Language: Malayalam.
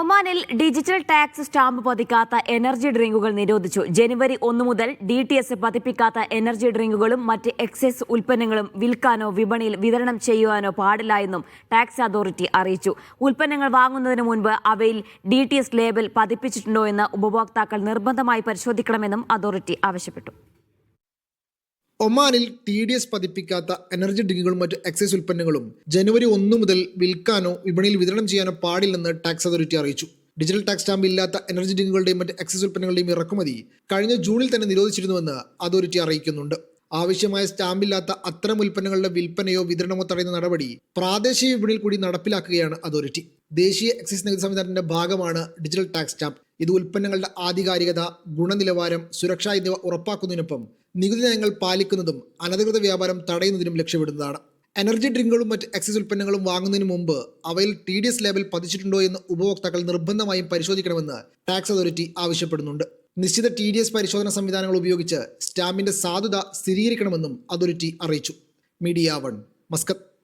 ഒമാനിൽ ഡിജിറ്റൽ ടാക്സ് സ്റ്റാമ്പ് പതിക്കാത്ത എനർജി ഡ്രിങ്കുകൾ നിരോധിച്ചു. ജനുവരി ഒന്ന് മുതൽ ഡി ടി എസ് പതിപ്പിക്കാത്ത എനർജി ഡ്രിങ്കുകളും മറ്റ് എക്സൈസ് ഉൽപ്പന്നങ്ങളും വിൽക്കാനോ വിപണിയിൽ വിതരണം ചെയ്യുവാനോ പാടില്ല എന്നും ടാക്സ് അതോറിറ്റി അറിയിച്ചു. ഉൽപ്പന്നങ്ങൾ വാങ്ങുന്നതിന് മുൻപ് അവയിൽ ഡി ടി എസ് ലേബൽ പതിപ്പിച്ചിട്ടുണ്ടോ എന്ന് ഉപഭോക്താക്കൾ നിർബന്ധമായി പരിശോധിക്കണമെന്നും അതോറിറ്റി ആവശ്യപ്പെട്ടു. ഒമാനിൽ ടി ഡി എസ് പതിപ്പിക്കാത്ത എനർജി ഡ്രിങ്കുകളും മറ്റ് എക്സൈസ് ഉൽപ്പന്നങ്ങളും ജനുവരി ഒന്ന് മുതൽ വിൽക്കാനോ വിപണിയിൽ വിതരണം ചെയ്യാനോ പാടില്ലെന്ന് ടാക്സ് അതോറിറ്റി അറിയിച്ചു. ഡിജിറ്റൽ ടാക്സ് സ്റ്റാമ്പ് ഇല്ലാത്ത എനർജി ഡ്രിങ്കുകളുടെയും മറ്റ് എക്സൈസ് ഉൽപ്പന്നങ്ങളുടെയും ഇറക്കുമതി കഴിഞ്ഞ ജൂണിൽ തന്നെ നിരോധിച്ചിരുന്നുവെന്ന് അതോറിറ്റി അറിയിക്കുന്നുണ്ട്. ആവശ്യമായ സ്റ്റാമ്പില്ലാത്ത അത്തരം ഉൽപ്പന്നങ്ങളുടെ വിൽപ്പനയോ വിതരണമോ തടയുന്ന നടപടി പ്രാദേശിക വിപണിയിൽ കൂടി നടപ്പിലാക്കുകയാണ് അതോറിറ്റി. ദേശീയ എക്സൈസ് നികുതി സംവിധാനത്തിന്റെ ഭാഗമാണ് ഡിജിറ്റൽ ടാക്സ് സ്റ്റാമ്പ്. ഇത് ഉൽപ്പന്നങ്ങളുടെ ആധികാരികത ഗുണനിലവാരം സുരക്ഷ എന്നിവ ഉറപ്പാക്കുന്നതിനൊപ്പം നികുതി നയങ്ങൾ പാലിക്കുന്നതും അനധികൃത വ്യാപാരം തടയുന്നതിനും ലക്ഷ്യമിടുന്നതാണ്. എനർജി ഡ്രിങ്കുകളും മറ്റ് എക്സൈസ് ഉൽപ്പന്നങ്ങളും വാങ്ങുന്നതിന് മുമ്പ് അവയിൽ ടി ഡി എസ് ലേബൽ പതിച്ചിട്ടുണ്ടോ എന്ന് ഉപഭോക്താക്കൾ നിർബന്ധമായും പരിശോധിക്കണമെന്ന് ടാക്സ് അതോറിറ്റി ആവശ്യപ്പെടുന്നുണ്ട്. നിശ്ചിത ടി ഡി എസ് പരിശോധന സംവിധാനങ്ങൾ ഉപയോഗിച്ച് സ്റ്റാമ്പിന്റെ സാധുത സ്ഥിരീകരിക്കണമെന്നും അതോറിറ്റി അറിയിച്ചു. Media one Muscat.